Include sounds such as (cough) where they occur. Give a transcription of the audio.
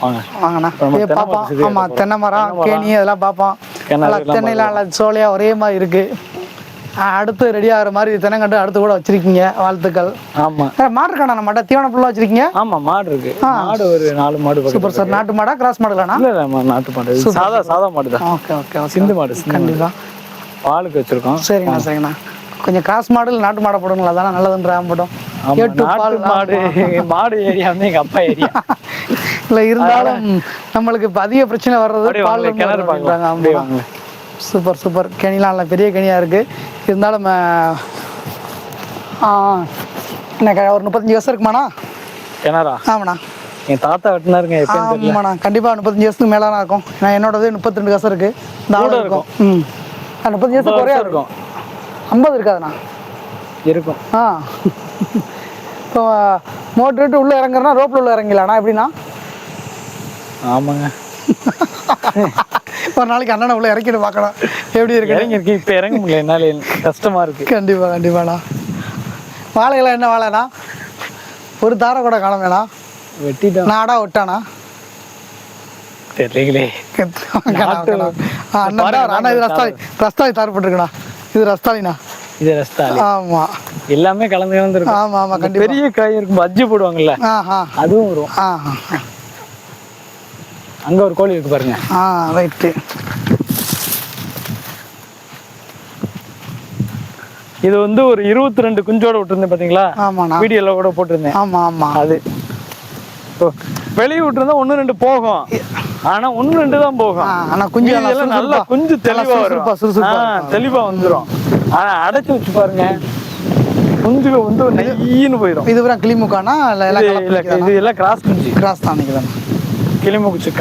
வாங்க. வாங்கண்ணா. நம்ம பார்ப்போம் ஆமாம் போறோம். தென்னை மரம் கேணி அதெல்லாம் பார்ப்போம் நல்லா தென்னையில் நல்லா சோலையாக ஒரே மாதிரி இருக்கு. ஆ, அடுத்து ரெடி ஆகிற மாதிரி தென்னங்கண்டு அடுத்து கூட வச்சிருக்கீங்க வாழ்த்துக்கள். ஆமா. மாடு இருக்காண்ணா நம்மகிட்ட தீவன புல்லாம் வச்சிருக்கீங்க? ஆமா மாடு இருக்கு. மாடு ஒரு நாலு மாடு சூப்பர் சார். நாட்டு மாடா கிராஸ் மாடுலாண்ணா இல்ல இல்ல ஆமா, நாட்டு மாடு. சாதா சாதா மாடு தான். ஓகே ஓகே சிந்து மாடு. கண்டிப்பாக பாலுக்கு வச்சிருக்கோம். சரிங்கண்ணா சரிங்கண்ணா கொஞ்சம் கிராஸ் மாடு நாட்டு மாடை போடுங்களா தானே நல்லதுன்ற போட்டோம் ஆமா, எட்டு நாட்டு மாடு மாடு ஏரியா வந்து எங்க அப்பா ஏரியா. (laughs) இல்லை இருந்தாலும் நம்மளுக்கு இப்போ அதிக பிரச்சனை வர்றது பால் கிணறு பார்க்கலாம் அப்படியே வாங்க சூப்பர் சூப்பர். கேணிலாம் நல்ல பெரிய கேணியாக இருக்குது இருந்தாலும் எனக்கு ஒரு முப்பத்தஞ்சு வருஷம் இருக்குமாண்ணா? கிணறா? ஆமாண்ணா. என் தாத்தா வெட்டினாருங்க ஆமாண்ணா. கண்டிப்பாக முப்பத்தஞ்சு வருஷத்துக்கு மேலே தான் இருக்கும். நான் என்னோடது முப்பத்தி ரெண்டு வருஷம் இருக்குது கூட இருக்கும். ம். முப்பத்தஞ்சு வருஷம் குறையா இருக்கும். ஐம்பது இருக்காதுண்ணா? இருக்கும். ஆ. இப்போ மோட்டர் உள்ளே இறங்குறனா ரோப்பில் உள்ள இறங்கிலாண்ணா எப்படிண்ணா? ஆமாங்க. ஒரு நாளைக்கு அண்ணனை உள்ள இறக்கிட்டு பார்க்கலாம். எப்படி இருக்கு? இறங்கி இருக்கு இப்ப இறங்க முடியல என்னால கஷ்டமா இருக்கு. கண்டிப்பாக கண்டிப்பாண்ணா. வாழைகளாம் என்ன வாழைண்ணா? ஒரு தாரை கூட காண வேணாம் வெட்டிட்டோம். நாடா விட்டானா? தெரியலைங்களே அண்ணா இது ரஸ்தாலி ரஸ்தாலி தாரப்பட்டிருக்குண்ணா இது ரஸ்தாலிண்ணா இது ரஸ்தாலி ஆமா. எல்லாமே கலந்து கலந்து இருக்கும். ஆமா ஆமா கண்டிப்பா. பெரிய காய் இருக்கும் பஜ்ஜி போடுவாங்கல்ல அதுவும் வரும். அங்க ஒரு கோழி இருக்கு பாருங்க. ஆ ரைட்டு இது வந்து ஒரு இருபத்தி ரெண்டு குஞ்சோட விட்டுருந்தேன் பாத்தீங்களா? ஆமாண்ணா. வீடியோல கூட போட்டிருந்தேன். ஆமா ஆமா. அது. வெளியே விட்டுருந்தா ஒண்ணு ரெண்டு போகும். ஆனா ஒண்ணு ரெண்டு தான் போகும். ஆனா குஞ்சு நல்லா மீதியெல்லாம் நல்லா குஞ்சு தெளிவா வரும். தெளிவா வந்துரும். ஆனா அடைச்சு வச்சு பாருங்க. குஞ்சுக வந்து நெய்யின்னு போயிடும் இது கிளிமுக்கானா இல்லை எல்லாம் இது எல்லாம் கிராஸ் குஞ்சு. கிராஸ் தான் நினைக்கிறேன் கிளிமுக்குச்சு